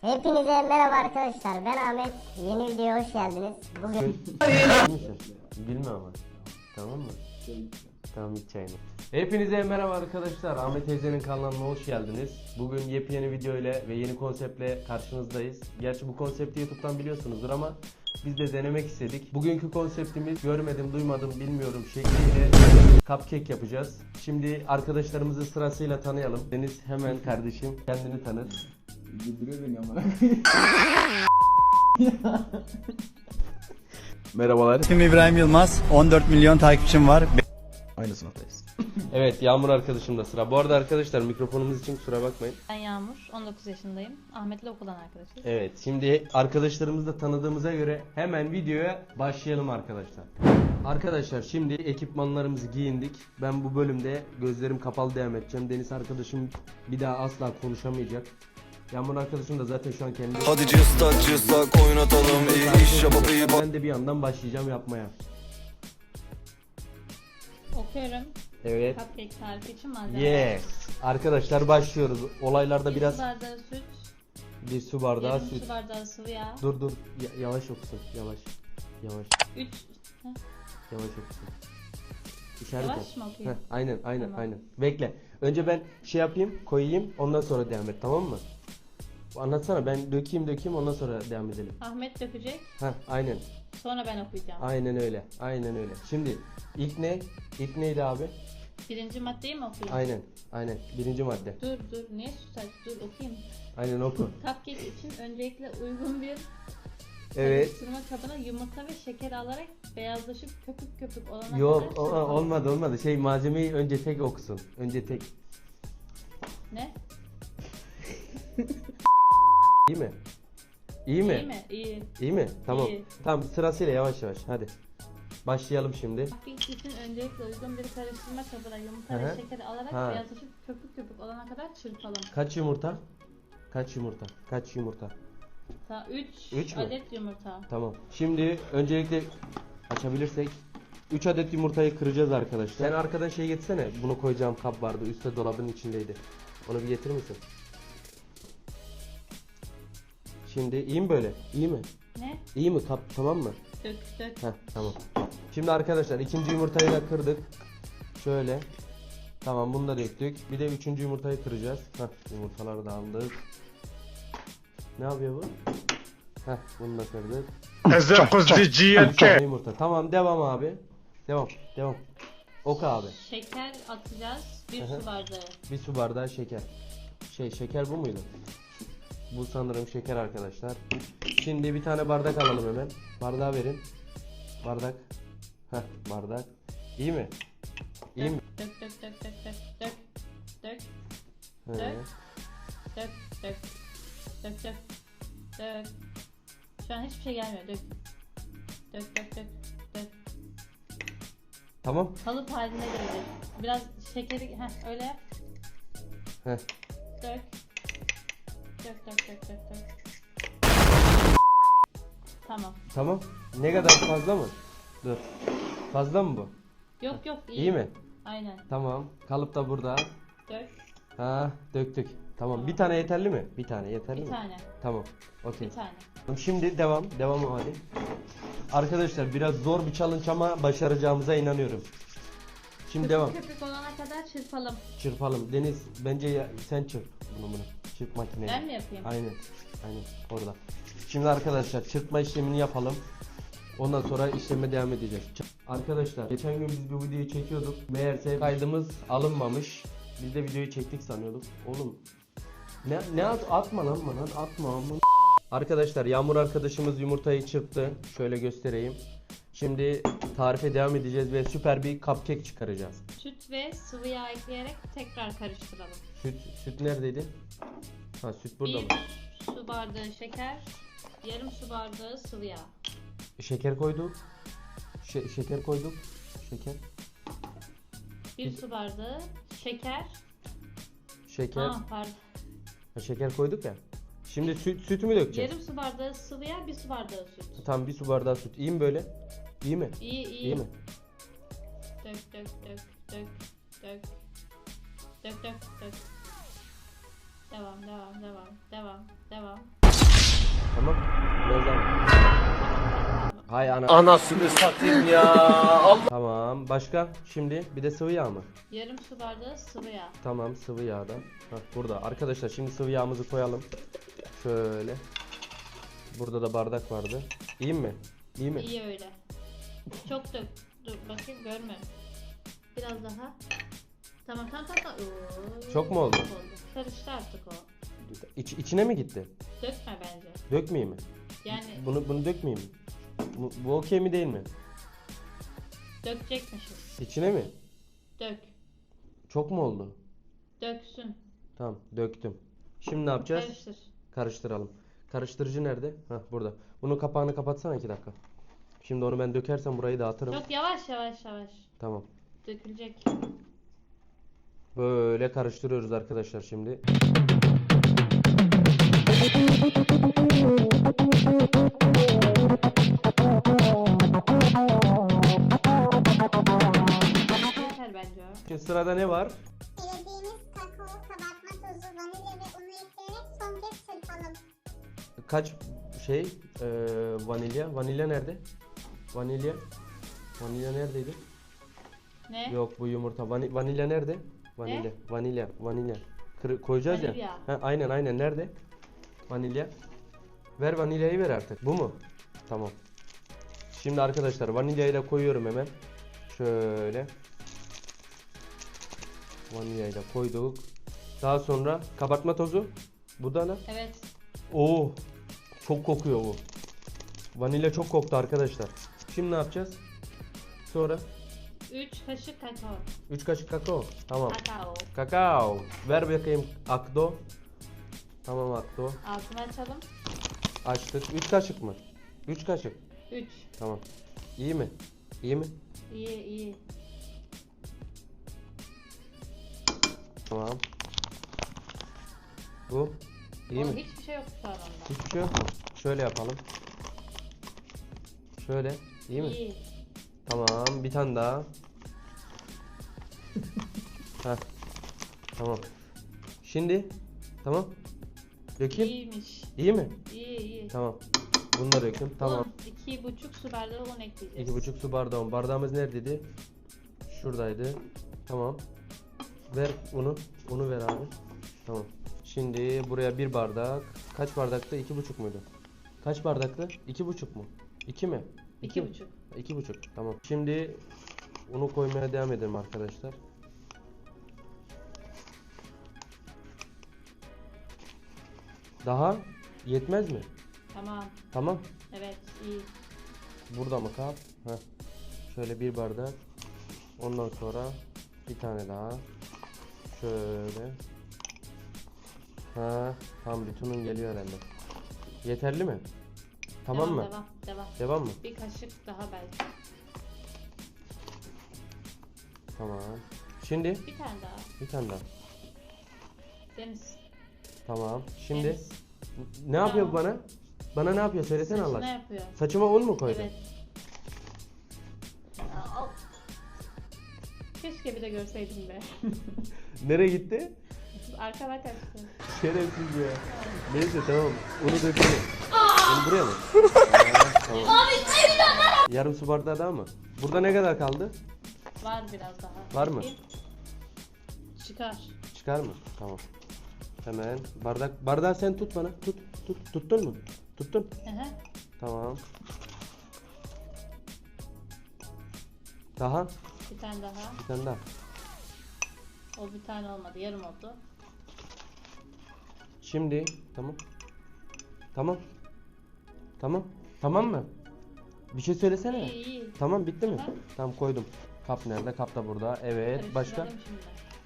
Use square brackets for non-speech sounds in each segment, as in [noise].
Hepinize merhaba arkadaşlar. Ben Ahmet. Yeni videoya hoş geldiniz. Bugün misin? Bilmem ama. Tamam mı? Tamam iç çayını. Hepinize merhaba arkadaşlar. Ahmet teyzenin kanalına hoş geldiniz. Bugün yepyeni video ile ve yeni konseptle karşınızdayız. Gerçi bu konsepti YouTube'dan biliyorsunuzdur ama biz de denemek istedik. Bugünkü konseptimiz görmedim, duymadım, bilmiyorum şekliyle cupcake yapacağız. Şimdi arkadaşlarımızı sırasıyla tanıyalım. Deniz hemen kardeşim kendini tanıt. Güldürüyor beni ama. Merhabalar. İsmim İbrahim Yılmaz. 14 milyon takipçim var. Aynı sınıftayız. Evet Yağmur arkadaşım da sıra. Bu arada arkadaşlar mikrofonumuz için kusura bakmayın. Ben Yağmur, 19 yaşındayım. Ahmet'le okuldan arkadaşız. Evet şimdi arkadaşlarımızı da tanıdığımıza göre hemen videoya başlayalım arkadaşlar. Arkadaşlar şimdi ekipmanlarımızı giyindik. Ben bu bölümde gözlerim kapalı devam edeceğim. Deniz arkadaşım bir daha asla konuşamayacak. Yağmur arkadaşım da zaten şu an kendi... Hadi cıstak cıstak oynatalım iyi iş yapıp iyi Ben de bir yandan başlayacağım yapmaya. Okuyorum. Evet. Cupcake tarifi için malzeme. Yes. Arkadaşlar başlıyoruz. Olaylarda Bir biraz su bardağı süt, bir su bardağı yarım süt. su bardağı sıvı yağ, Dur dur. Ya- yavaş okusun. Yavaş. Yavaş. 3... Yavaş okusun. İşaret Yavaş et. mı okuyayım? Heh, aynen aynen Tamam. aynen. Bekle. Önce ben şey yapayım, koyayım, ondan sonra devam et tamam mı? Anlatsana ben dökeyim dökeyim ondan sonra devam edelim. Ahmet dökecek, Heh, aynen. sonra ben okuyacağım. Aynen öyle. Aynen öyle. Şimdi ilk ne? İlk neydi abi? Birinci maddeyi mi okuyayım? Aynen. Aynen. Birinci madde. Dur dur, niye susar? Dur okuyayım. Aynen oku. Cupcake için öncelikle uygun bir Evet. karıştırma kabına yumurta ve şeker alarak beyazlaşıp köpük köpük olana Yok kadar o- olmadı olmadı. Şey malzemeyi önce tek okusun. Önce tek. Mi? İyi mi? İyi mi? İyi. İyi mi? Tamam. İyi. Tamam sırasıyla yavaş yavaş. Hadi. Başlayalım şimdi. Cupcake için öncelikle uygun bir karıştırma kabına yumurta Hı hı. ve şeker alarak Ha. beyazlaşıp köpük köpük olana kadar çırpalım. Kaç yumurta? Kaç yumurta? Kaç yumurta? 3 Üç mü? adet yumurta. Tamam. Şimdi öncelikle açabilirsek 3 adet yumurtayı kıracağız arkadaşlar. Sen arkadan şey getirsene. Bunu koyacağım kap vardı. Üstte dolabın içindeydi. Onu bir getirir misin? Şimdi iyi mi böyle? İyi mi? Ne? İyi mi kap tamam mı? Dök dök. Heh tamam. Şimdi arkadaşlar ikinci yumurtayı da kırdık. Şöyle. Tamam bunu da döktük. Bir de üçüncü yumurtayı kıracağız. Heh yumurtaları da aldık. Ne yapıyor bu? Heh bunu da kırdık. Bir tane yumurta. Tamam devam abi. Devam. Devam. Oku abi. Şeker atacağız. Bir su bardağı. Bir su bardağı şeker. Şey şeker bu muydu? Bu sanırım şeker arkadaşlar. Şimdi bir tane bardak alalım hemen. Bardağı verin. Bardak. Heh bardak. İyi mi? İyi mi? Dök dök dök dök dök dök. Dök He. dök dök dök. Dök dök. Dök. Şu an hiçbir şey gelmiyor. Dök. Dök dök dök dök. Tamam. Kalıp haline gelecek. Biraz şekeri heh, öyle yap. Heh. Dök. Dök dök dök dök dök. Tamam. Tamam. Ne kadar fazla mı? Dur. Fazla mı bu? Yok yok iyi. İyi mi? Aynen. Tamam. Kalıp da burada. Dök. Ha, döktük. Tamam. Bir tane yeterli mi? Bir tane yeterli Bir mi? tane. Tamam. Okey. Bir tane. Şimdi devam. Devam hadi. Arkadaşlar biraz zor bir challenge ama başaracağımıza inanıyorum. Şimdi devam. Köpük olana kadar çırpalım. Çırpalım. Deniz bence ya- sen çırp bunu bunu. Çırp makineyi. Ben mi yapayım? Aynen. Aynen. Orada. Şimdi arkadaşlar çırpma işlemini yapalım. Ondan sonra işleme devam edeceğiz. Arkadaşlar geçen gün biz bu videoyu çekiyorduk. Meğerse kaydımız alınmamış. Biz de videoyu çektik sanıyorduk. Oğlum ne ne at, atma lan bana atma amın. Arkadaşlar Yağmur arkadaşımız yumurtayı çırptı. Şöyle göstereyim. Şimdi tarife devam edeceğiz ve süper bir cupcake çıkaracağız. Süt ve sıvı yağ ekleyerek tekrar karıştıralım. Süt süt neredeydi? Ha süt burada bir mı? su bardağı şeker, yarım su bardağı sıvı yağ. Şeker koyduk. Şe- şeker koyduk. Şeker. Bir su bardağı şeker. Şeker. Aa, pardon. Ha, şeker koyduk ya. Şimdi süt sütü mü dökeceğiz? Yarım su bardağı sıvı yağ, bir su bardağı süt. Tam bir su bardağı süt. İyi mi böyle? İyi mi? İyi iyi. İyi mi? Dök dök dök dök dök. Dök dök dök. Devam devam devam devam devam. Tamam. Daha. Hay ana. Anasını satayım ya Allah Tamam. Başka? Şimdi bir de sıvı yağ mı? Yarım su bardağı sıvı yağ. Tamam sıvı yağda. Hah, burada. Arkadaşlar şimdi sıvı yağımızı koyalım. Şöyle. Burada da bardak vardı. İyi mi? İyi mi? İyi öyle. Çok dök. Dur bakayım görmüyorum. Biraz daha. Tamam tamam tamam. Oo, Çok mu oldu? Karıştı artık o. İç, içine mi gitti? Dökme bence. Dökmeyeyim mi? Yani Bunu bunu dökmeyeyim mi? Bu, bu okey mi değil mi? dökecekmişiz. İçine mi? Dök. Çok mu oldu? Döksün. Tamam döktüm. Şimdi ne yapacağız? Karıştır. Karıştıralım. Karıştırıcı nerede? Hah burada. Bunun kapağını kapatsana iki dakika. Şimdi onu ben dökersem burayı dağıtırım. Çok yavaş yavaş yavaş. Tamam. Dökülecek. Böyle karıştırıyoruz arkadaşlar şimdi. Yeter bence o. Şimdi sırada ne var? Dilediğiniz kakao, kabartma tozu, vanilya ve unu ekleyerek son kez çırpalım. Kaç şey eee, vanilya? Vanilya nerede? Vanilya. Vanilya neredeydi? Ne? Yok bu yumurta. Vani- vanilya nerede? Vanilya. Vanilya. Vanilya. Kırı- koyacağız ya. Vanilya. Ha, aynen aynen nerede? Vanilya. Ver vanilyayı ver artık. Bu mu? Tamam. Şimdi arkadaşlar vanilyayı da koyuyorum hemen. Şöyle. Vanilyayı da koyduk. Daha sonra kabartma tozu. Bu da ne? Evet. Oo. Çok kokuyor bu. Vanilya çok koktu arkadaşlar. Şimdi ne yapacağız? Sonra 3 kaşık kakao. 3 kaşık kakao. Tamam. Kakao. Kakao. Ver bakayım Akdo. Tamam Akdo. Altını açalım. Açtık. 3 kaşık mı? 3 kaşık. 3. Tamam. İyi mi? İyi mi? İyi iyi. Tamam. Bu. İyi Oğlum mi? hiçbir şey yok şu an onda. Hiçbir şey yok mu? Şöyle yapalım. Şöyle. İyi mi? İyi. Tamam. Bir tane daha. [laughs] Heh. Tamam. Şimdi. Tamam. Dökeyim. İyiymiş. İyi mi? İyi iyi. Tamam. Bunu da döktüm. Tamam. Un, iki buçuk su bardağı un ekleyeceğiz. İki buçuk su bardağı. Bardağımız neredeydi? Şuradaydı. Tamam. Ver unu. Unu ver abi. Tamam. Şimdi buraya bir bardak. Kaç bardaktı? İki buçuk muydu? Kaç bardaktı? İki buçuk mu? İki mi? İki buçuk. İki buçuk. Tamam. Şimdi unu koymaya devam edelim arkadaşlar. Daha yetmez mi? Tamam. Tamam. Evet iyi. Burada mı kal? Heh. Şöyle bir bardak. Ondan sonra bir tane daha. Şöyle. Ha, tam bütünün geliyor herhalde. Yeterli mi? Tamam devam, mı? Devam devam. Devam mı? Bir kaşık daha belki. Tamam. Şimdi Bir tane daha. bir tane daha. Deniz. Tamam. Şimdi Deniz. ne yapıyor bu bana? Bana ne yapıyor? Söylesene Allah Saçına aşkına. yapıyor. Saçıma un mu koydun? Evet. Aa, al. Keşke bir de görseydim be. [laughs] Nereye gitti? Arkana kaçtı. Şerefsiz ya. Neyse tamam. Unu dökelim. Bunu buraya mı? Ha, tamam. Yarım su bardağı daha mı? Burada ne kadar kaldı? Var biraz daha. Var mı? Çıkar. Çıkar mı? Tamam. Hemen bardak bardağı sen tut bana. Tut. Tut. Tuttun mu? Tuttun. Hı hı. Tamam. Daha Bir tane daha. bir tane daha. O bir tane olmadı. Yarım oldu. Şimdi tamam. Tamam. Tamam. Tamam mı? Bir şey söylesene. İyi iyi. Tamam bitti mi? Hı. Tamam koydum. Kap nerede? Kap da burada. Evet. Başka? Karıştıralım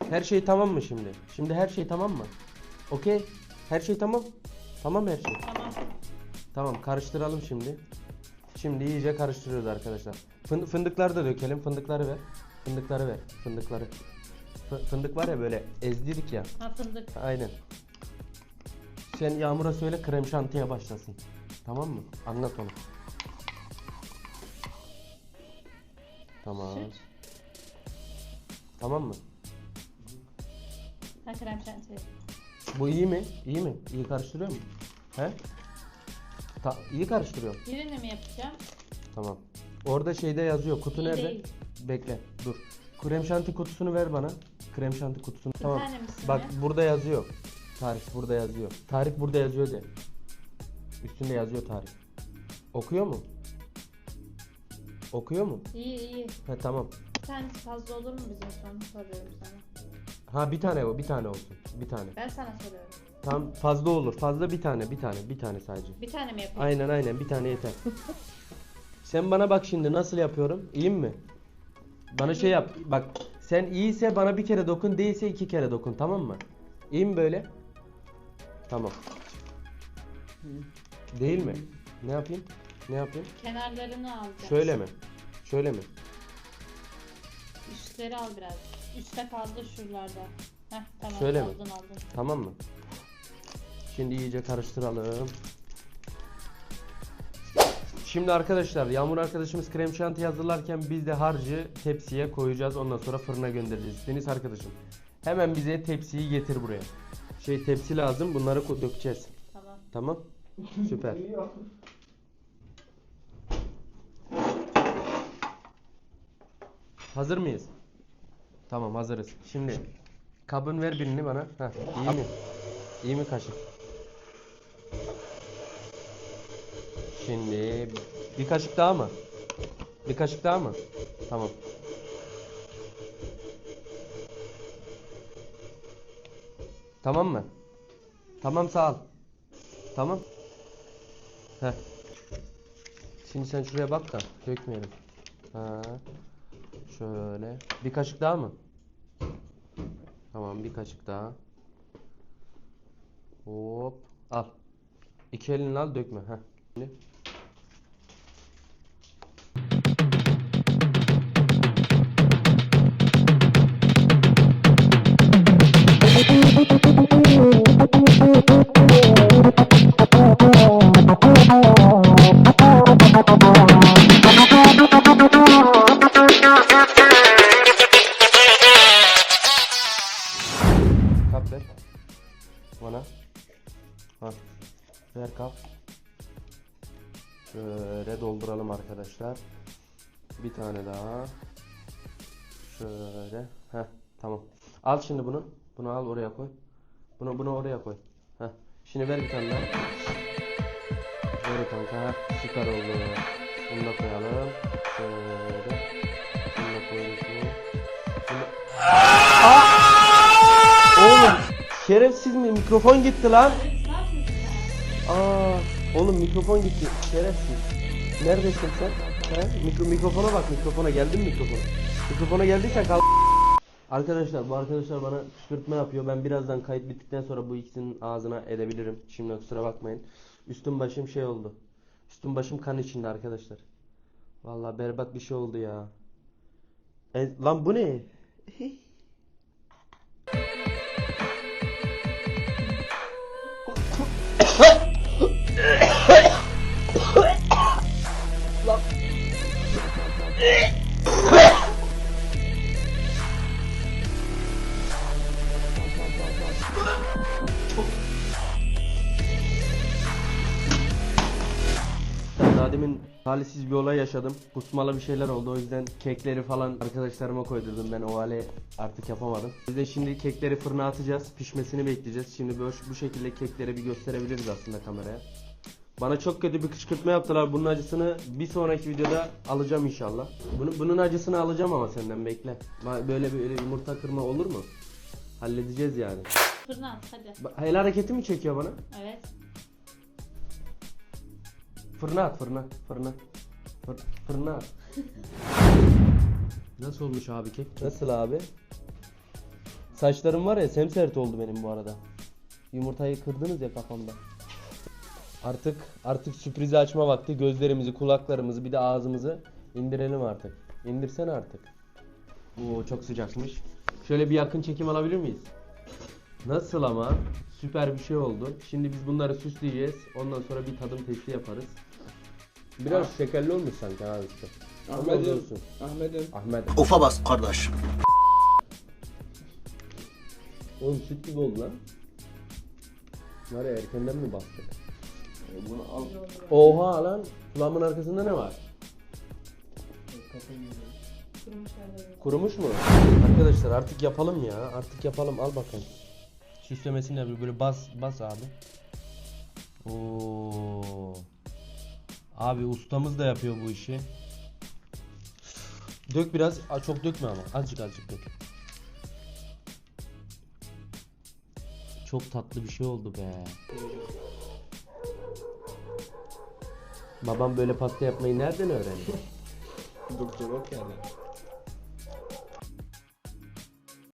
şimdi. Her şey tamam mı şimdi? Şimdi her şey tamam mı? Okey. Her şey tamam. Tamam her şey. Tamam. Tamam karıştıralım şimdi. Şimdi iyice karıştırıyoruz arkadaşlar. Fın- fındıkları da dökelim. Fındıkları ver. Fındıkları ver. Fındıkları. Fı- fındık var ya böyle ezdirdik ya. Ha fındık. Aynen. Sen Yağmur'a söyle krem şantiye başlasın. Tamam mı? Anlat onu. Tamam. Süt. Tamam mı? Ha krem şanti. Bu iyi mi? İyi mi? İyi karıştırıyor mu? He? Ta- iyi karıştırıyorum. Birini mi yapacağım? Tamam. Orada şeyde yazıyor. Kutu İyi nerede? değil. Bekle. Dur. Krem şanti kutusunu ver bana. Krem şanti kutusunu. tamam. tane? Bak burada yazıyor. Tarih burada yazıyor. Tarih burada yazıyor de. Üstünde yazıyor tarih. Okuyor mu? Okuyor mu? İyi iyi. He tamam. Bir tanesi fazla olur mu bizim son soruyorum sana. Ha bir tane o, bir tane olsun. Bir tane. Ben sana soruyorum. Tam fazla olur. Fazla bir tane, bir tane, bir tane sadece. Bir tane mi yapayım? Aynen aynen bir tane yeter. [laughs] sen bana bak şimdi nasıl yapıyorum? İyiyim mi? Bana şey yap. Bak sen iyiyse bana bir kere dokun, değilse iki kere dokun tamam mı? İyi mi böyle? Tamam. Değil mi? Ne yapayım? Ne yapayım? Kenarlarını alacağım. Şöyle mi? Şöyle mi? Üstleri al biraz. Üstte kaldı şuralarda. Heh tamam Şöyle mi? aldın aldın. Tamam mı? Şimdi iyice karıştıralım. Şimdi arkadaşlar Yağmur arkadaşımız krem şanti hazırlarken biz de harcı tepsiye koyacağız. Ondan sonra fırına göndereceğiz. Deniz arkadaşım hemen bize tepsiyi getir buraya. Şey tepsi lazım bunları dökeceğiz. Tamam. Tamam. [laughs] Süper. Hazır mıyız? Tamam hazırız. Şimdi kabın ver birini bana. Heh, iyi mi? İyi mi kaşık? Şimdi bir kaşık daha mı? Bir kaşık daha mı? Tamam. Tamam mı? Tamam sağ ol. Tamam. Heh. Şimdi sen şuraya bak da dökmeyelim. Ha. Şöyle. Bir kaşık daha mı? Tamam bir kaşık daha. Hop. Al. İki elini al dökme. Heh. Şimdi. Kap [laughs] arkadaşlar. Bir tane daha. Şöyle. Heh, tamam. Al şimdi bunu. Bunu al oraya koy. Bunu bunu oraya koy. Heh. Şimdi ver bir tane daha. Ver kanka. Heh, süper oldu. Bunu da koyalım. Şöyle. Bunu da koyduk? Bunu... Oğlum şerefsiz mi? Mikrofon gitti lan. Aa, oğlum mikrofon gitti. Şerefsiz. Neredesin sen? He? Mikro, mikrofona bak mikrofona. Geldin mi mikrofona? Mikrofona geldiysen kal. Arkadaşlar bu arkadaşlar bana kışkırtma yapıyor. Ben birazdan kayıt bittikten sonra bu ikisinin ağzına edebilirim. Şimdi kusura bakmayın. Üstüm başım şey oldu. Üstüm başım kan içinde arkadaşlar. Vallahi berbat bir şey oldu ya. E, lan bu ne? [laughs] demin talihsiz bir olay yaşadım. Kusmalı bir şeyler oldu. O yüzden kekleri falan arkadaşlarıma koydurdum. Ben o hale artık yapamadım. Biz de şimdi kekleri fırına atacağız. Pişmesini bekleyeceğiz. Şimdi böyle bu şekilde kekleri bir gösterebiliriz aslında kameraya. Bana çok kötü bir kışkırtma yaptılar. Bunun acısını bir sonraki videoda alacağım inşallah. Bunun, bunun acısını alacağım ama senden bekle. Böyle bir yumurta kırma olur mu? Halledeceğiz yani. Fırına at hadi. Ba- El hareketi mi çekiyor bana? Evet. Fırına at fırına fırına. Fır, fırına at. Nasıl olmuş abi kek? Nasıl abi? Saçlarım var ya semsert oldu benim bu arada. Yumurtayı kırdınız ya kafamda. Artık artık sürprizi açma vakti. Gözlerimizi, kulaklarımızı bir de ağzımızı indirelim artık. İndirsene artık. Oo çok sıcakmış. Şöyle bir yakın çekim alabilir miyiz? Nasıl ama? Süper bir şey oldu. Şimdi biz bunları süsleyeceğiz. Ondan sonra bir tadım testi yaparız. Biraz şekerli olmuş sanki abi işte. Ahmet'im. Olsun. Ahmet'im. Ahmet. Ufa bas kardeş Oğlum süt gibi oldu lan. Var ya erkenden mi bastık? Oha lan. Kulağımın arkasında ne var? Kurumuş mu? Arkadaşlar artık yapalım ya. Artık yapalım. Al bakalım. Süslemesini yapıyor. Böyle bas bas abi. Oo. Abi ustamız da yapıyor bu işi. Dök biraz. Çok dökme ama. Azıcık azıcık dök. Çok tatlı bir şey oldu be. Babam böyle pasta yapmayı nereden öğrendi? [laughs] Doktor yani.